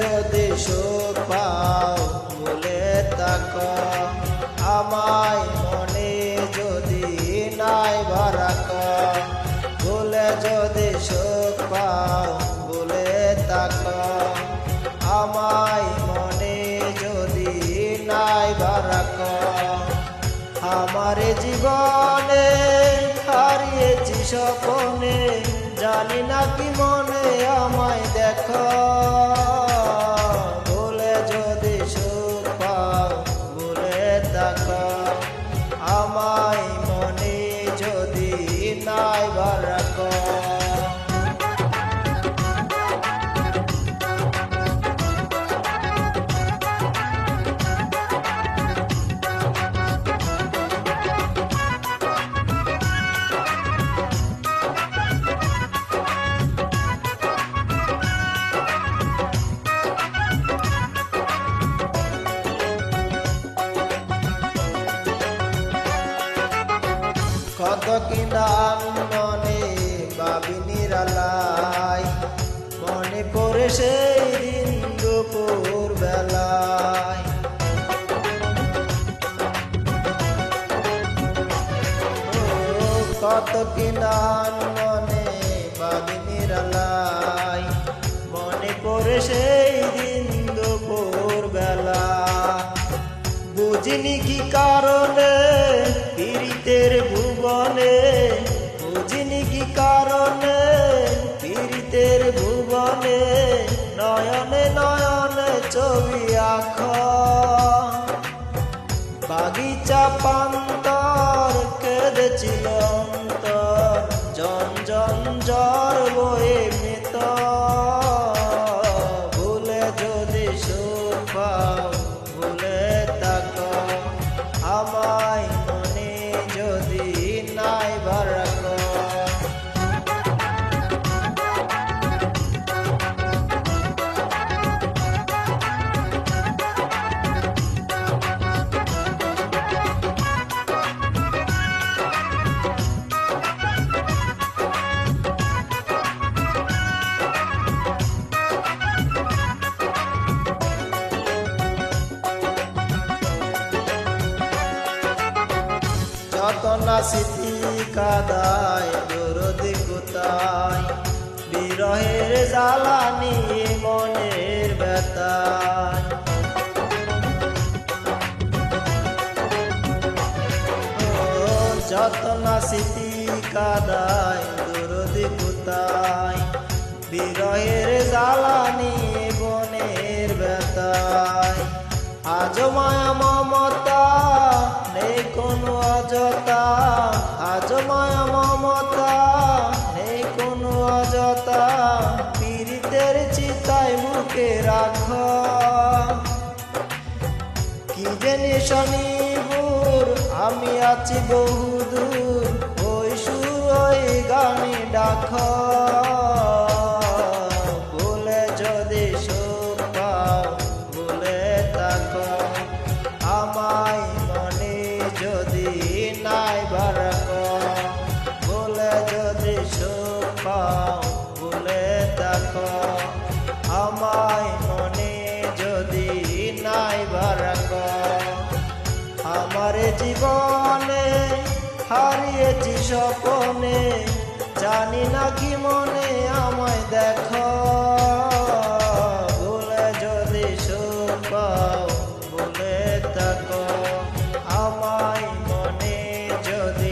যদি সুখ পাও বলে তাক আমায় মনে যদি নাই ভারাক বলে যদি সুখ পাও বলে তাক আমায় মনে যদি নাই ভারাক আমার জীবনে হারিয়েছি স্বপনে, জানি না কি কত কিনাম মনে বাবি নিরালাই মনে পড়ে সেই দিন দুপুর বেলায়। কত কিনাম মনে বাবি নিরালাই মনে পড়ে সেই দিন দুপুর বেলা। বুঝিনি কি কারণে নয়নে নয়নে ছবি আখ বাগিচা পান্তর কেঁদেছিল জন জন জ্বর বয়ে স্মৃতি কাদায় দরদি কোথায় বিরহের জ্বালানি মনের ব্যথায়। ও, যত স্মৃতি কাদায় দরদি কোথায় বিরহের জ্বালানি বনের ব্যথায়। আজ মায়া চিতায় মুখে রাখ। কি জানি শনিপুর আমি আছি বহুদূর, ওই সুর ওই গানে ডাক। বলে যদি সুখ বলে তাক। আমায় মনে যদি নাই বারক, বলে যদি সুখ জীবনে, হারিয়েছি স্বপনে, জানি না কি মনে আমায় দেখো। ভুলে যদি সুখ পাও, ভুলে থাকো, আমায় মনে যদি